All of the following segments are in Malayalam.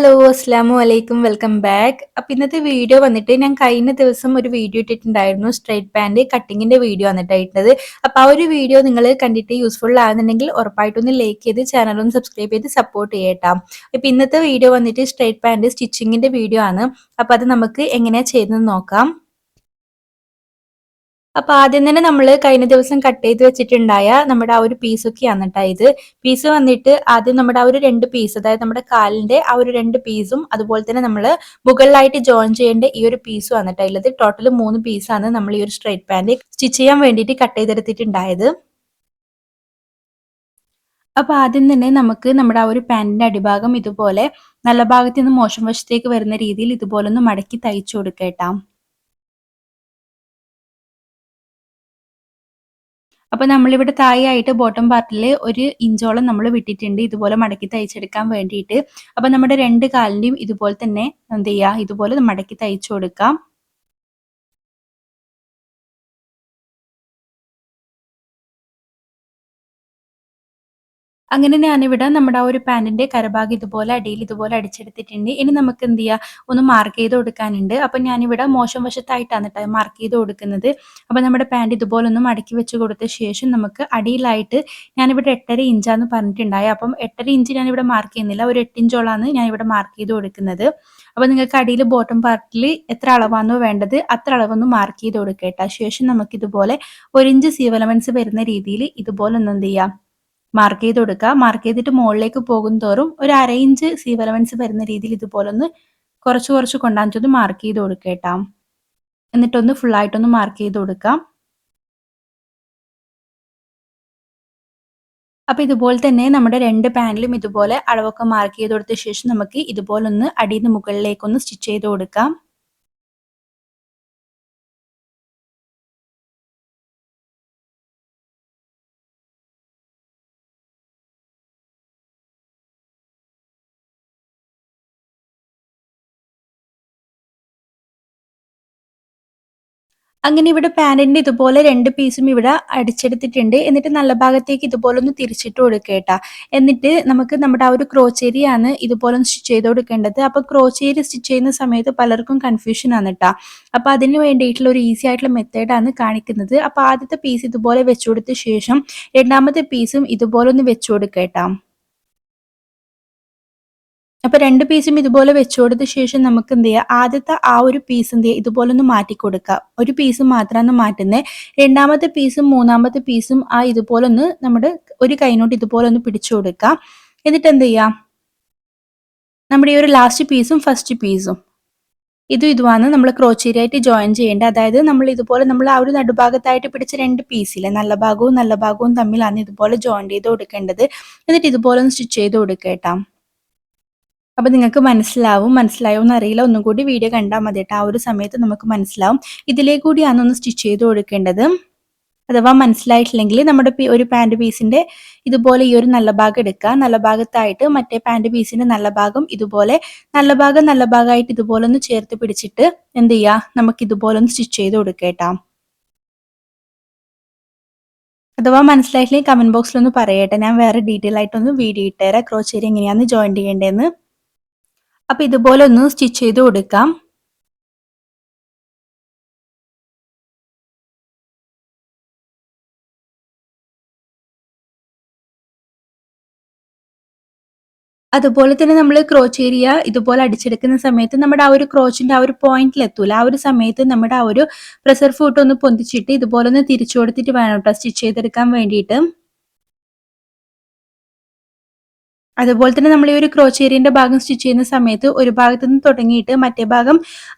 ഹലോ അസ്സാമു അലൈക്കും വെൽക്കം ബാക്ക് അപ്പം ഇന്നത്തെ വീഡിയോ വന്നിട്ട് ഞാൻ കഴിഞ്ഞ ദിവസം ഒരു വീഡിയോ ഇട്ടിട്ടുണ്ടായിരുന്നു. സ്ട്രൈറ്റ് പാന്റ് കട്ടിങ്ങിന്റെ വീഡിയോ വന്നിട്ടായിരുന്നത് അപ്പോൾ ആ ഒരു വീഡിയോ നിങ്ങൾ കണ്ടിട്ട് യൂസ്ഫുൾ ആകുന്നുണ്ടെങ്കിൽ ഉറപ്പായിട്ടൊന്ന് ലൈക്ക് ചെയ്ത് ചാനലൊന്ന് സബ്സ്ക്രൈബ് ചെയ്ത് സപ്പോർട്ട് ചെയ്യട്ടാം. ഇപ്പം ഇന്നത്തെ വീഡിയോ വന്നിട്ട് സ്ട്രൈറ്റ് പാന്റ് സ്റ്റിച്ചിങ്ങിന്റെ വീഡിയോ ആണ്. അപ്പോൾ അത് നമുക്ക് എങ്ങനെയാണ് ചെയ്യുന്നത് നോക്കാം. അപ്പൊ ആദ്യം തന്നെ നമ്മൾ കഴിഞ്ഞ ദിവസം കട്ട് ചെയ്ത് വെച്ചിട്ടുണ്ടായ നമ്മുടെ ആ ഒരു പീസൊക്കെയാണ് കേട്ടോ ഇത്. പീസ് വന്നിട്ട് ആദ്യം നമ്മുടെ ആ ഒരു രണ്ട് പീസ് അതായത് നമ്മുടെ കാലിന്റെ ആ ഒരു രണ്ട് പീസും അതുപോലെ തന്നെ നമ്മൾ മുകളിലായിട്ട് ജോയിൻ ചെയ്യേണ്ട ഈ ഒരു പീസും ആണ് കേട്ടോ ടോട്ടൽ മൂന്ന് പീസാണ് നമ്മൾ ഈ ഒരു സ്ട്രൈറ്റ് പാന്റ് സ്റ്റിച്ച് ചെയ്യാൻ വേണ്ടിയിട്ട് കട്ട് ചെയ്തെടുത്തിട്ടുണ്ടായത്. അപ്പൊ ആദ്യം തന്നെ നമുക്ക് നമ്മുടെ ആ ഒരു പാൻറിന്റെ അടിഭാഗം ഇതുപോലെ നല്ല ഭാഗത്ത് നിന്ന് മോശം വശത്തേക്ക് വരുന്ന രീതിയിൽ ഇതുപോലെ ഒന്ന് മടക്കി തയ്ച്ചു കൊടുക്കേട്ടാം അപ്പോൾ നമ്മളിവിടെ തായായിട്ട് ബോട്ടം പാർട്ടിൽ ഒരു ഇഞ്ചോളം നമ്മൾ വിട്ടിട്ടുണ്ട്. ഇതുപോലെ മടക്കി തയ്ച്ചെടുക്കാൻ വേണ്ടിയിട്ട്. അപ്പോൾ നമ്മുടെ രണ്ട് കാലിന്റെയും ഇതുപോലെ തന്നെ എന്ത് ചെയ്യുക ഇതുപോലെ മടക്കി തയ്ച്ചു കൊടുക്കാം. അങ്ങനെ ഞാനിവിടെ നമ്മുടെ ആ ഒരു പാന്റിന്റെ കരഭാഗം ഇതുപോലെ അടിയിൽ ഇതുപോലെ അടിച്ചെടുത്തിട്ടുണ്ട്. ഇനി നമുക്ക് എന്ത് ചെയ്യാം? ഒന്ന് മാർക്ക് ചെയ്ത് കൊടുക്കാനുണ്ട്. അപ്പം ഞാനിവിടെ മോശം വശത്തായിട്ടാണ് കേട്ടോ മാർക്ക് ചെയ്ത് കൊടുക്കുന്നത്. അപ്പം നമ്മുടെ പാന്റ് ഇതുപോലെ ഒന്ന് മടക്കി വെച്ച് കൊടുത്ത ശേഷം നമുക്ക് അടിയിലായിട്ട് ഞാനിവിടെ എട്ടര ഇഞ്ചാന്ന് പറഞ്ഞിട്ടുണ്ടായി. അപ്പം എട്ടര ഇഞ്ച് ഞാനിവിടെ മാർക്ക് ചെയ്യുന്നില്ല. ഒരു എട്ടിഞ്ചോളാണ് ഞാനിവിടെ മാർക്ക് ചെയ്ത് കൊടുക്കുന്നത്. അപ്പം നിങ്ങൾക്ക് അടിയിൽ ബോട്ടം പാർട്ടിൽ എത്ര അളവാണോ വേണ്ടത് അത്ര അളവൊന്ന് മാർക്ക് ചെയ്ത് കൊടുക്കേട്ടാ ശേഷം നമുക്ക് ഇതുപോലെ ഒരു ഇഞ്ച് സീവലമെൻസ് വരുന്ന രീതിയിൽ ഇതുപോലെ ഒന്ന് എന്ത് ചെയ്യാം? മാർക്ക് ചെയ്ത് കൊടുക്കുക മാർക്ക് ചെയ്തിട്ട് മുകളിലേക്ക് പോകും തോറും ഒരു അര ഇഞ്ച് വരുന്ന രീതിയിൽ ഇതുപോലൊന്ന് കുറച്ച് കുറച്ച് കൊണ്ടാഞ്ചൊന്ന് മാർക്ക് ചെയ്ത് കൊടുക്കേട്ടാ. എന്നിട്ടൊന്ന് ഫുള്ളായിട്ടൊന്ന് മാർക്ക് ചെയ്ത് കൊടുക്കാം. അപ്പോൾ ഇതുപോലെ തന്നെ നമ്മുടെ രണ്ട് പാനലും ഇതുപോലെ അളവൊക്കെ മാർക്ക് ചെയ്ത് കൊടുത്ത ശേഷം നമുക്ക് ഇതുപോലൊന്ന് അടിയിൽ നിന്ന് മുകളിലേക്കൊന്ന് സ്റ്റിച്ച് ചെയ്ത് കൊടുക്കാം. അങ്ങനെ ഇവിടെ പാന്റിന്റെ ഇതുപോലെ രണ്ട് പീസും ഇവിടെ അടിച്ചെടുത്തിട്ടുണ്ട്. എന്നിട്ട് നല്ല ഭാഗത്തേക്ക് ഇതുപോലെ ഒന്ന് തിരിച്ചിട്ട് കൊടുക്കേട്ടാ. എന്നിട്ട് നമുക്ക് നമ്മുടെ ആ ഒരു ക്രോച്ചേരിയാണ് ഇതുപോലെ ഒന്ന് സ്റ്റിച്ച് ചെയ്ത് കൊടുക്കേണ്ടത്. അപ്പോൾ ക്രോച്ചേരി സ്റ്റിച്ച് ചെയ്യുന്ന സമയത്ത് പലർക്കും കൺഫ്യൂഷൻ ആണ് കേട്ടോ അപ്പോൾ അതിന് വേണ്ടിയിട്ടുള്ള ഒരു ഈസി ആയിട്ടുള്ള മെത്തേഡാണ് കാണിക്കുന്നത്. അപ്പോൾ ആദ്യത്തെ പീസ് ഇതുപോലെ വെച്ചു ശേഷം രണ്ടാമത്തെ പീസും ഇതുപോലെ ഒന്ന് വെച്ചു കൊടുക്കേട്ടാ. അപ്പൊ രണ്ട് പീസും ഇതുപോലെ വെച്ചു കൊടുത്ത ശേഷം നമുക്ക് എന്ത് ചെയ്യാം? ആദ്യത്തെ ആ ഒരു പീസ് എന്ത് ചെയ്യുക ഇതുപോലെ ഒന്ന് മാറ്റി കൊടുക്കുക ഒരു പീസ് മാത്രമാണ് മാറ്റുന്നത് രണ്ടാമത്തെ പീസും മൂന്നാമത്തെ പീസും ആ ഇതുപോലെ ഒന്ന് നമ്മുടെ ഒരു കൈനോട്ട് ഇതുപോലെ ഒന്ന് പിടിച്ചു കൊടുക്കാം. എന്നിട്ട് എന്ത് ചെയ്യാം? നമ്മുടെ ഈ ഒരു ലാസ്റ്റ് പീസും ഫസ്റ്റ് പീസും ഇതും ഇതുമാണ് നമ്മൾ ക്രോച്ചേരിയായിട്ട് ജോയിൻ ചെയ്യേണ്ടത്. അതായത് നമ്മൾ ഇതുപോലെ നമ്മൾ ആ ഒരു നടുഭാഗത്തായിട്ട് പിടിച്ച രണ്ട് പീസിലെ നല്ല ഭാഗവും നല്ല ഭാഗവും തമ്മിലാണ് ഇതുപോലെ ജോയിൻ ചെയ്ത് കൊടുക്കേണ്ടത്. എന്നിട്ട് ഇതുപോലെ ഒന്ന് സ്റ്റിച്ച് ചെയ്ത് കൊടുക്കേട്ടാം അപ്പോൾ നിങ്ങൾക്ക് മനസ്സിലാവും മനസ്സിലായോ എന്ന് അറിയില്ല ഒന്നും കൂടി വീഡിയോ കണ്ടാൽ മതി ആ ഒരു സമയത്ത് നമുക്ക് മനസ്സിലാവും. ഇതിലേ കൂടിയാണ് ഒന്ന് സ്റ്റിച്ച് ചെയ്ത് കൊടുക്കേണ്ടത്. അഥവാ മനസ്സിലായിട്ടില്ലെങ്കിൽ നമ്മുടെ ഒരു പാന്റ് പീസിന്റെ ഇതുപോലെ ഈ ഒരു നല്ല ഭാഗം എടുക്കുക. നല്ല ഭാഗത്തായിട്ട് മറ്റേ പാന്റ് പീസിന്റെ നല്ല ഭാഗം ഇതുപോലെ നല്ല ഭാഗം നല്ല ഭാഗമായിട്ട് ഇതുപോലെ ഒന്ന് ചേർത്ത് പിടിച്ചിട്ട് എന്ത് ചെയ്യുക? നമുക്ക് ഇതുപോലെ ഒന്ന് സ്റ്റിച്ച് ചെയ്ത് കൊടുക്കേട്ടാ അഥവാ മനസ്സിലായിട്ടില്ലെങ്കിൽ കമന്റ് ബോക്സിൽ ഒന്ന് പറയട്ടെ. ഞാൻ വേറെ ഡീറ്റെയിൽ ആയിട്ടൊന്ന് വീഡിയോ ഇട്ടുതരാം ക്രോച്ചേരി എങ്ങനെയാന്ന് ജോയിൻ ചെയ്യേണ്ടതെന്ന് അപ്പോൾ ഇതുപോലെ ഒന്ന് സ്റ്റിച്ച് ചെയ്ത് കൊടുക്കാം. അതുപോലെ തന്നെ നമ്മൾ ക്രോച്ച് ഏരിയ ഇതുപോലെ അടിച്ചെടുക്കുന്ന സമയത്ത് നമ്മുടെ ആ ഒരു ക്രോച്ചിന്റെ ആ ഒരു പോയിന്റിൽ എത്തൂല ആ ഒരു സമയത്ത് നമ്മുടെ ആ ഒരു പ്രഷർ ഫുട്ട് ഒന്ന് പൊന്തിച്ചിട്ട് ഇതുപോലെ ഒന്ന് തിരിച്ചു കൊടുത്തിട്ട് വേണം കേട്ടോ സ്റ്റിച്ച് ചെയ്തെടുക്കാൻ വേണ്ടിയിട്ട്. അതുപോലെ തന്നെ നമ്മൾ ഈ ഒരു ക്രോച്ചേരിയന്റെ ഭാഗം സ്റ്റിച്ച് ചെയ്യുന്ന സമയത്ത് ഒരു ഭാഗത്ത് നിന്ന് തുടങ്ങിയിട്ട് മറ്റേ ഭാഗം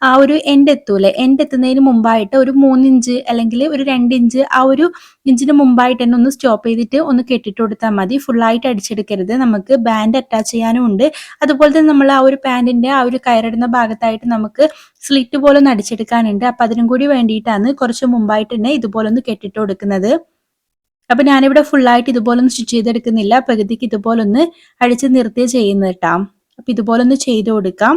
ആ ഒരു എൻഡ് എത്തൂലെ? എൻഡ് എത്തുന്നതിന് മുമ്പായിട്ട് ഒരു മൂന്നിഞ്ച് അല്ലെങ്കിൽ ഒരു രണ്ട് ഇഞ്ച് ആ ഒരു ഇഞ്ചിന് മുമ്പായിട്ട് തന്നെ ഒന്ന് സ്റ്റോപ്പ് ചെയ്തിട്ട് ഒന്ന് കെട്ടിട്ട് കൊടുത്താൽ മതി. ഫുള്ളായിട്ട് അടിച്ചെടുക്കരുത്. നമുക്ക് ബാൻഡ് അറ്റാച്ച് ചെയ്യാനും ഉണ്ട്. അതുപോലെ തന്നെ നമ്മൾ ആ ഒരു പാന്റിന്റെ ആ ഒരു കയറിടുന്ന ഭാഗത്തായിട്ട് നമുക്ക് സ്ലിറ്റ് പോലെ ഒന്ന് അടിച്ചെടുക്കാനുണ്ട്. അപ്പം അതിനും കൂടി വേണ്ടിയിട്ടാണ് കുറച്ച് മുമ്പായിട്ട് തന്നെ ഇതുപോലെ ഒന്ന് കെട്ടിട്ട് കൊടുക്കുന്നത്. അപ്പൊ ഞാനിവിടെ ഫുള്ളായിട്ട് ഇതുപോലൊന്നും സ്റ്റിച്ച് ചെയ്തെടുക്കുന്നില്ല. പകുതിക്ക് ഇതുപോലൊന്ന് അടിച്ച് നിർത്തിയ ചെയ്യുന്നത് കേട്ടാം. അപ്പൊ ഇതുപോലൊന്ന് ചെയ്ത് കൊടുക്കാം.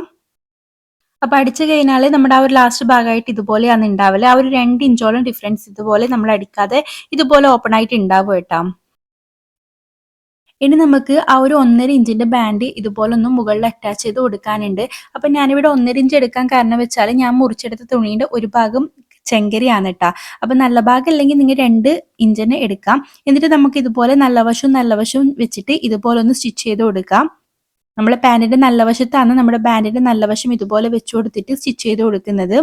അപ്പൊ അടിച്ചു കഴിഞ്ഞാൽ നമ്മുടെ ആ ഒരു ലാസ്റ്റ് ഭാഗമായിട്ട് ഇതുപോലെയാണ് ഉണ്ടാവില്ല ആ ഒരു രണ്ട് ഇഞ്ചോളം ഡിഫറൻസ് ഇതുപോലെ നമ്മൾ അടിക്കാതെ ഇതുപോലെ ഓപ്പൺ ആയിട്ട് ഉണ്ടാവും കേട്ടോ. ഇനി നമുക്ക് ആ ഒരു ഒന്നര ഇഞ്ചിന്റെ ബാൻഡ് ഇതുപോലൊന്ന് മുകളിൽ അറ്റാച്ച് ചെയ്ത് കൊടുക്കാനുണ്ട്. അപ്പം ഞാനിവിടെ ഒന്നര ഇഞ്ച് എടുക്കാൻ കാരണം വെച്ചാൽ ഞാൻ മുറിച്ചെടുത്ത തുണിയുടെ ഒരു ഭാഗം ചെങ്കരിയാണ് കേട്ടോ അപ്പം നല്ല ഭാഗം അല്ലെങ്കിൽ നിങ്ങൾ രണ്ട് ഇഞ്ചിന് എടുക്കാം. എന്നിട്ട് നമുക്ക് ഇതുപോലെ നല്ല വശവും നല്ല വശവും വെച്ചിട്ട് ഇതുപോലെ ഒന്ന് സ്റ്റിച്ച് ചെയ്ത് കൊടുക്കാം. നമ്മൾ പാന്റിന്റെ നല്ല വശത്താണ് നമ്മുടെ ബാൻഡിന്റെ നല്ല വശം ഇതുപോലെ വെച്ച് കൊടുത്തിട്ട് സ്റ്റിച്ച് ചെയ്ത് കൊടുക്കുന്നത്.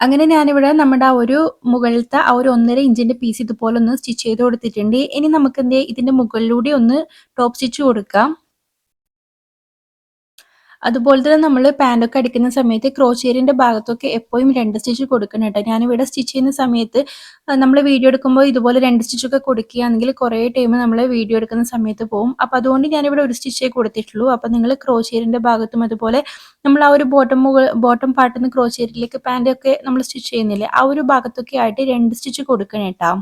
അങ്ങനെ ഞാനിവിടെ നമ്മുടെ ആ ഒരു മുകളിലത്തെ ആ ഒരു ഒന്നര ഇഞ്ചിന്റെ പീസ് ഇതുപോലെ ഒന്ന് സ്റ്റിച്ച് ചെയ്ത് കൊടുത്തിട്ടുണ്ട്. ഇനി നമുക്ക് എന്ത് ഇതിന്റെ മുകളിലൂടെ ഒന്ന് ടോപ്പ് സ്റ്റിച്ച് കൊടുക്കാം. അതുപോലെ തന്നെ നമ്മൾ പാന്റൊക്കെ അടിക്കുന്ന സമയത്ത് ക്രോച്ചേരിന്റെ ഭാഗത്തൊക്കെ എപ്പോഴും രണ്ട് സ്റ്റിച്ച് കൊടുക്കണം കേട്ടോ ഞാനിവിടെ സ്റ്റിച്ച് ചെയ്യുന്ന സമയത്ത് നമ്മൾ വീഡിയോ എടുക്കുമ്പോൾ ഇതുപോലെ രണ്ട് സ്റ്റിച്ചൊക്കെ കൊടുക്കുകയാണെങ്കിൽ കുറേ ടൈം നമ്മൾ വീഡിയോ എടുക്കുന്ന സമയത്ത് പോകും അപ്പോൾ അതുകൊണ്ട് ഞാനിവിടെ ഒരു സ്റ്റിച്ചേ കൊടുത്തിട്ടുള്ളൂ. അപ്പോൾ നിങ്ങൾ ക്രോച്ചേരിന്റെ ഭാഗത്തും അതുപോലെ നമ്മൾ ആ ഒരു ബോട്ടം മുകൾ ബോട്ടം പാർട്ടിൽ നിന്ന് ക്രോച്ചേരിയിലേക്ക് പാന്റൊക്കെ നമ്മൾ സ്റ്റിച്ച് ചെയ്യുന്നില്ലേ ആ ഒരു ഭാഗത്തൊക്കെ ആയിട്ട് രണ്ട് സ്റ്റിച്ച് കൊടുക്കണം കേട്ടോ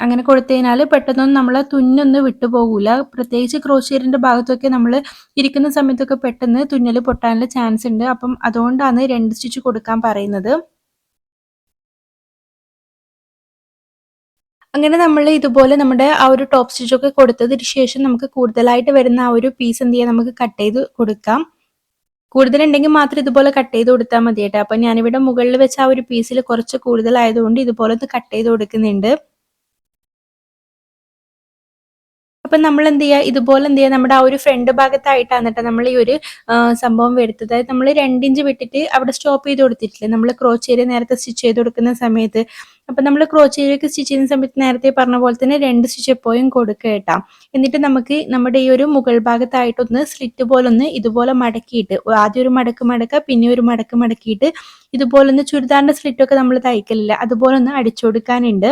അങ്ങനെ കൊടുത്തു കഴിഞ്ഞാൽ പെട്ടെന്നൊന്നും നമ്മൾ തുന്നൊന്നും വിട്ടുപോകൂല പ്രത്യേകിച്ച് ക്രോഷ്യറിന്റെ ഭാഗത്തൊക്കെ നമ്മൾ ഇരിക്കുന്ന സമയത്തൊക്കെ പെട്ടെന്ന് തുന്നൽ പൊട്ടാനുള്ള ചാൻസ് ഉണ്ട്. അപ്പം അതുകൊണ്ടാണ് രണ്ട് സ്റ്റിച്ച് കൊടുക്കാൻ പറയുന്നത്. അങ്ങനെ നമ്മൾ ഇതുപോലെ നമ്മുടെ ആ ഒരു ടോപ്പ് സ്റ്റിച്ചൊക്കെ കൊടുത്തതിന് ശേഷം നമുക്ക് കൂടുതലായിട്ട് വരുന്ന ആ ഒരു പീസ് എന്ത് ചെയ്യാം? നമുക്ക് കട്ട് ചെയ്ത് കൊടുക്കാം. കൂടുതലുണ്ടെങ്കിൽ മാത്രം ഇതുപോലെ കട്ട് ചെയ്ത് കൊടുത്താൽ മതി കേട്ടോ അപ്പം ഞാനിവിടെ മുകളിൽ വെച്ച ആ ഒരു പീസിൽ കുറച്ച് കൂടുതലായതുകൊണ്ട് ഇതുപോലെ ഒന്ന് കട്ട് ചെയ്ത് കൊടുക്കുന്നുണ്ട്. അപ്പം നമ്മൾ എന്ത് ചെയ്യുക ഇതുപോലെ എന്ത് ചെയ്യുക നമ്മുടെ ആ ഒരു ഫ്രണ്ട് ഭാഗത്തായിട്ടാണ് കേട്ടോ നമ്മൾ ഈ ഒരു സംഭവം വരുത്തത്. അതായത് നമ്മൾ രണ്ടിഞ്ച് വിട്ടിട്ട് അവിടെ സ്റ്റോപ്പ് ചെയ്ത് കൊടുത്തിട്ടില്ലേ? നമ്മൾ ക്രോച്ച് നേരത്തെ സ്റ്റിച്ച് ചെയ്ത് കൊടുക്കുന്ന സമയത്ത്. അപ്പം നമ്മൾ ക്രോച്ച് സ്റ്റിച്ച് ചെയ്യുന്ന സമയത്ത് നേരത്തെ പറഞ്ഞ പോലെ തന്നെ രണ്ട് സ്റ്റിച്ച് എപ്പോഴും കൊടുക്കുക കേട്ടോ. എന്നിട്ട് നമുക്ക് നമ്മുടെ ഈ ഒരു മുകൾ ഭാഗത്തായിട്ടൊന്ന് സ്ലിറ്റ് പോലെ ഒന്ന് ഇതുപോലെ മടക്കിയിട്ട് ആദ്യം ഒരു മടക്ക് മടക്കുക പിന്നെ ഒരു മടക്ക് മടക്കിയിട്ട് ഇതുപോലെ ഒന്ന് ചുരിദാറിന്റെ സ്ലിറ്റൊക്കെ നമ്മൾ തയ്ക്കലില്ല. അതുപോലെ ഒന്ന് അടിച്ചു കൊടുക്കാനുണ്ട്.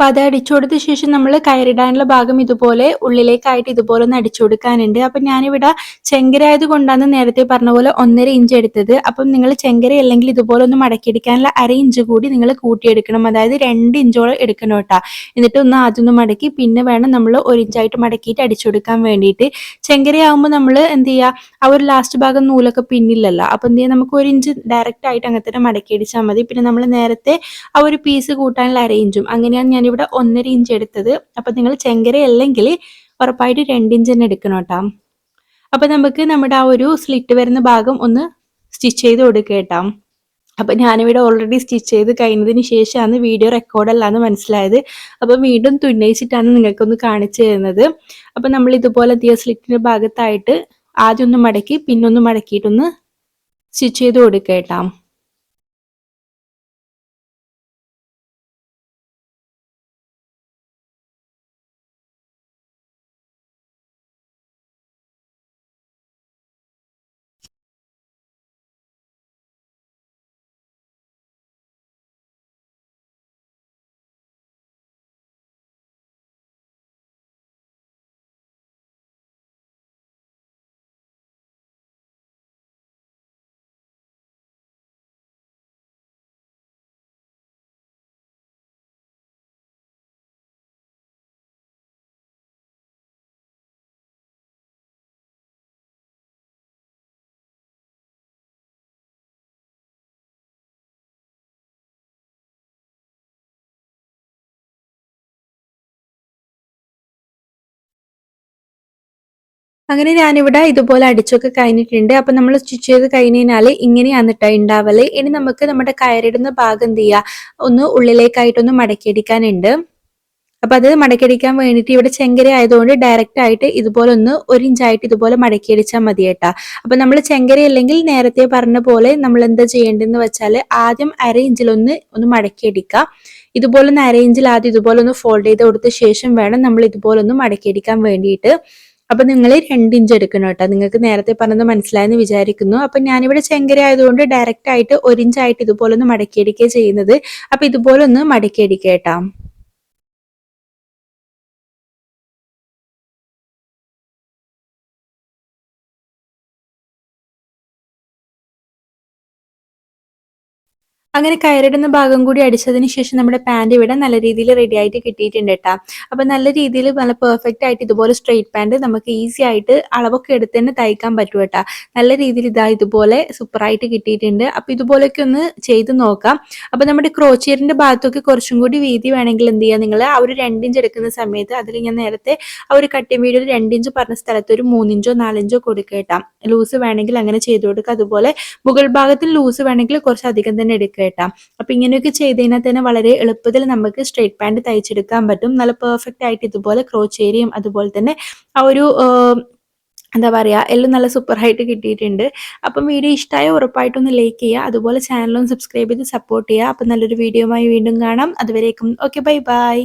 അപ്പോൾ അത് അടിച്ചു കൊടുത്ത ശേഷം നമ്മൾ കയറിടാനുള്ള ഭാഗം ഇതുപോലെ ഉള്ളിലേക്കായിട്ട് ഇതുപോലെ ഒന്ന് അടിച്ചു കൊടുക്കാനുണ്ട്. അപ്പം ഞാനിവിടെ ചെങ്കര ആയതുകൊണ്ടാണ് നേരത്തെ പറഞ്ഞ പോലെ ഒന്നര ഇഞ്ച് എടുത്തത്. അപ്പം നിങ്ങൾ ചെങ്കര അല്ലെങ്കിൽ ഇതുപോലെ ഒന്ന് മടക്കിയെടുക്കാനുള്ള അര ഇഞ്ച് കൂടി നിങ്ങൾ കൂട്ടിയെടുക്കണം. അതായത് രണ്ട് ഇഞ്ചോളം എടുക്കണം കേട്ടോ. എന്നിട്ട് ഒന്ന് ആദ്യം ഒന്ന് മടക്കി പിന്നെ വേണം നമ്മൾ ഒരു ഇഞ്ചായിട്ട് മടക്കിയിട്ട് അടിച്ചു കൊടുക്കാൻ വേണ്ടിയിട്ട്. ചെങ്കരയാകുമ്പോൾ നമ്മൾ എന്ത് ചെയ്യുക ആ ഒരു ലാസ്റ്റ് ഭാഗം നൂലൊക്കെ പിന്നില്ലല്ലോ. അപ്പം എന്ത് ചെയ്യുക നമുക്ക് ഒരു ഇഞ്ച് ഡയറക്റ്റ് ആയിട്ട് അങ്ങനെ തന്നെ മടക്കി അടിച്ചാൽ മതി. പിന്നെ നമ്മൾ നേരത്തെ ആ ഒരു പീസ് കൂട്ടാനുള്ള അര ഇഞ്ചും. അങ്ങനെയാണ് ഞാൻ ഇവിടെ ഒന്നര ഇഞ്ച് എടുത്തത്. അപ്പം നിങ്ങൾ ചെങ്കര അല്ലെങ്കിൽ ഉറപ്പായിട്ട് രണ്ട് ഇഞ്ച് തന്നെ എടുക്കണം കേട്ടോ. അപ്പം നമുക്ക് നമ്മുടെ ആ ഒരു സ്ലിറ്റ് വരുന്ന ഭാഗം ഒന്ന് സ്റ്റിച്ച് ചെയ്ത് കൊടുക്കുക കേട്ടോ. അപ്പം ഞാനിവിടെ ഓൾറെഡി സ്റ്റിച്ച് ചെയ്ത് കഴിഞ്ഞതിന് ശേഷമാണ് വീഡിയോ റെക്കോർഡല്ലാന്ന് മനസ്സിലായത്. അപ്പം വീണ്ടും തുന്നയിച്ചിട്ടാണ് നിങ്ങൾക്കൊന്ന് കാണിച്ചു തരുന്നത്. അപ്പം നമ്മൾ ഇതുപോലെ തീയ സ്ലിറ്റിന്റെ ഭാഗത്തായിട്ട് ആദ്യം ഒന്ന് മടക്കി പിന്നൊന്ന് മടക്കിയിട്ടൊന്ന് സ്റ്റിച്ച് ചെയ്ത് കൊടുക്കുക കേട്ടോ. അങ്ങനെ ഞാനിവിടെ ഇതുപോലെ അടിച്ചൊക്കെ കഴിഞ്ഞിട്ടുണ്ട്. അപ്പം നമ്മൾ സ്റ്റിച്ച് ചെയ്ത് കഴിഞ്ഞ് കഴിഞ്ഞാൽ ഇങ്ങനെയാണ് കേട്ടോ ഉണ്ടാവൽ ഇനി നമുക്ക് നമ്മുടെ കയറിടുന്ന ഭാഗം എന്ത് ചെയ്യുക ഒന്ന് ഉള്ളിലേക്കായിട്ടൊന്ന് മടക്കിയടിക്കാനുണ്ട്. അപ്പൊ അത് മടക്കിയടിക്കാൻ വേണ്ടിയിട്ട് ഇവിടെ ചെങ്കര ആയതുകൊണ്ട് ഡയറക്റ്റ് ആയിട്ട് ഇതുപോലെ ഒന്ന് ഒരു ഇഞ്ചായിട്ട് ഇതുപോലെ മടക്കിയടിച്ചാൽ മതി കേട്ടോ. അപ്പൊ നമ്മൾ ചെങ്കര അല്ലെങ്കിൽ നേരത്തെ പറഞ്ഞ പോലെ നമ്മൾ എന്താ ചെയ്യേണ്ടതെന്ന് വെച്ചാൽ ആദ്യം അര ഇഞ്ചിലൊന്ന് ഒന്ന് മടക്കിയടിക്കുക ഇതുപോലെ ഒന്ന് അര ഇഞ്ചിൽ ആദ്യം ഇതുപോലെ ഒന്ന് ഫോൾഡ് ചെയ്ത് കൊടുത്ത ശേഷം വേണം നമ്മൾ ഇതുപോലെ ഒന്ന് മടക്കിയടിക്കാൻ വേണ്ടിയിട്ട്. അപ്പൊ നിങ്ങൾ രണ്ട് ഇഞ്ച് എടുക്കണം കേട്ടോ. നിങ്ങൾക്ക് നേരത്തെ പറഞ്ഞത് മനസ്സിലായെന്ന് വിചാരിക്കുന്നു. അപ്പൊ ഞാനിവിടെ ചെങ്കര ആയതുകൊണ്ട് ഡയറക്റ്റ് ആയിട്ട് ഒരു ഇഞ്ചായിട്ട് ഇതുപോലെ ഒന്ന് മടക്കിയടിക്കുക ചെയ്യുന്നത്. അപ്പൊ ഇതുപോലെ ഒന്ന് മടക്കിയടിക്കുക കേട്ടോ. അങ്ങനെ കയറിടുന്ന ഭാഗം കൂടി അടിച്ചതിന് ശേഷം നമ്മുടെ പാന്റ് ഇവിടെ നല്ല രീതിയിൽ റെഡി ആയിട്ട് കിട്ടിയിട്ടുണ്ട് കേട്ടോ അപ്പം നല്ല രീതിയിൽ നല്ല പെർഫെക്റ്റ് ആയിട്ട് ഇതുപോലെ സ്ട്രെയിറ്റ് പാന്റ് നമുക്ക് ഈസി ആയിട്ട് അളവൊക്കെ എടുത്ത് തന്നെ തയ്ക്കാൻ പറ്റും കേട്ടോ നല്ല രീതിയിൽ ഇതാ ഇതുപോലെ സൂപ്പറായിട്ട് കിട്ടിയിട്ടുണ്ട്. അപ്പം ഇതുപോലെയൊക്കെ ഒന്ന് ചെയ്ത് നോക്കാം. അപ്പം നമ്മുടെ ക്രോച്ചിയറിന്റെ ഭാഗത്തൊക്കെ കുറച്ചും കൂടി വീതി വേണമെങ്കിൽ എന്ത് ചെയ്യുക നിങ്ങൾ ആ ഒരു രണ്ടിഞ്ച് എടുക്കുന്ന സമയത്ത് അതിൽ ഞാൻ നേരത്തെ ആ ഒരു കട്ടിങ് വീഡിയോ രണ്ടിഞ്ച് പറഞ്ഞ സ്ഥലത്ത് ഒരു മൂന്നിഞ്ചോ നാലിഞ്ചോ കൊടുക്കുക ലൂസ് വേണമെങ്കിൽ അങ്ങനെ ചെയ്ത് കൊടുക്കുക അതുപോലെ മുകൾ ഭാഗത്തിൽ ലൂസ് വേണമെങ്കിൽ കുറച്ച് അധികം തന്നെ എടുക്കുക കേട്ടോ. അപ്പൊ ഇങ്ങനെയൊക്കെ ചെയ്ത് കഴിഞ്ഞാൽ തന്നെ വളരെ എളുപ്പത്തിൽ നമുക്ക് സ്ട്രേറ്റ് പാന്റ് തയ്ച്ചെടുക്കാൻ പറ്റും. നല്ല പെർഫെക്റ്റ് ആയിട്ട് ഇതുപോലെ ക്രോച്ച് ഏരിയയും അതുപോലെ തന്നെ ആ ഒരു എന്താ പറയുക എല്ലാം നല്ല സൂപ്പർ സൂപ്പറായിട്ട് കിട്ടിയിട്ടുണ്ട്. അപ്പം വീഡിയോ ഇഷ്ടമായ ഉറപ്പായിട്ടൊന്ന് ലൈക്ക് ചെയ്യുക. അതുപോലെ ചാനലും സബ്സ്ക്രൈബ് ചെയ്ത് സപ്പോർട്ട് ചെയ്യുക. അപ്പം നല്ലൊരു വീഡിയോയുമായി വീണ്ടും കാണാം. അതുവരേക്കും ഓക്കെ ബൈ ബൈ